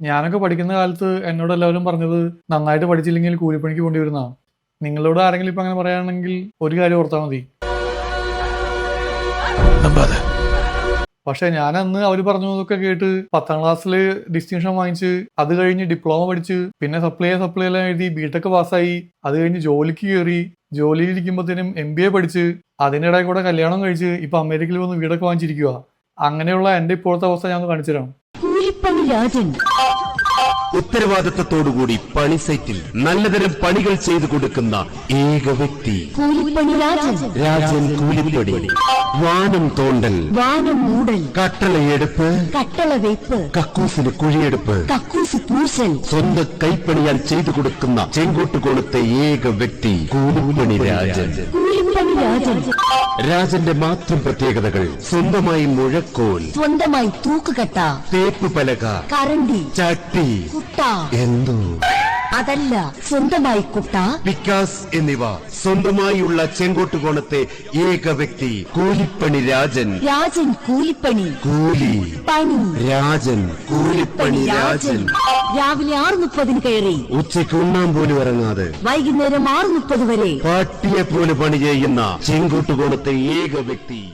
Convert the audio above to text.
ഞാനൊക്കെ പഠിക്കുന്ന കാലത്ത് എന്നോട് എല്ലാവരും പറഞ്ഞത് നന്നായിട്ട് പഠിച്ചില്ലെങ്കിൽ കൂലിപ്പണിക്ക് കൊണ്ടുവരുന്നതാണ് നിങ്ങളോട് ആരെങ്കിലും ഇപ്പൊ അങ്ങനെ പറയുകയാണെങ്കിൽ ഒരു കാര്യം ഓർത്താൽ മതി. പക്ഷെ ഞാൻ അന്ന് അവർ പറഞ്ഞതൊക്കെ കേട്ട് പത്താം ക്ലാസ്സിൽ ഡിസ്റ്റിങ്ഷൻ വാങ്ങിച്ച് അത് കഴിഞ്ഞ് ഡിപ്ലോമ പഠിച്ച് പിന്നെ സപ്ലൈ സപ്ലൈ എല്ലാം എഴുതി ബിടെക് പാസ്സായി. അത് കഴിഞ്ഞ് ജോലിക്ക് കയറി. ജോലിയിൽ ഇരിക്കുമ്പോഴത്തേനും എം ബി എ പഠിച്ച്. അതിനിടെ കൂടെ കല്യാണം കഴിച്ച് ഇപ്പൊ അമേരിക്കയിൽ വന്ന് വീടൊക്കെ വാങ്ങിച്ചിരിക്കുക അങ്ങനെയുള്ള എന്റെ ഇപ്പോഴത്തെ അവസ്ഥ ഞാൻ കാണിച്ചു തരാം രാജൻ. ഉത്തരവാദിത്തത്തോടുകൂടി പണി സൈറ്റിൽ നല്ലതരം പണികൾ ചെയ്തു കൊടുക്കുന്ന ഏക വ്യക്തി. രാജൻ. കൂലിപ്പടി വാനം തോണ്ടൽ. വാനം മൂടൽ. കട്ടളയെടുപ്പ് കട്ടള വെയ്പ്പ് കക്കൂസിന് കുഴിയെടുപ്പ്. കക്കൂസ് പൂശൽ സ്വന്തം കൈപ്പണിയാൽ ചെയ്തു കൊടുക്കുന്ന ചെങ്കോട്ടുകോണത്തെ ഏക വ്യക്തി കൂലിപ്പണി രാജൻ. കൂലിപ്പണി രാജൻ. രാജന്റെ മാത്രം പ്രത്യേകതകൾ സ്വന്തമായി മുഴക്കോൽ. സ്വന്തമായി തൂക്കുകട്ട. തേപ്പ് പലക. കരണ്ടി. ചട്ടി. കുട്ട. എന്തോ? അതല്ല സ്വന്തമായി കുട്ട. വികാസ് എന്നിവ സ്വന്തമായുള്ള ചെങ്കോട്ടുകോണത്തെ ഏക വ്യക്തി കൂലിപ്പണി രാജൻ. രാജൻ കൂലിപ്പണി. കൂലി. പണി. രാജൻ കൂലിപ്പണി രാജൻ. രാവിലെ ആറ് മുപ്പതിന് കയറി. ഉച്ചയ്ക്ക് ഒന്നാം പോലും ഇറങ്ങാതെ. വൈകുന്നേരം ആറ് മുപ്പത് വരെ. പാട്ടിയെ പോലെ പണി ചെയ്യുന്ന ചെങ്കോട്ടുകോണത്തെ ഏക വ്യക്തി.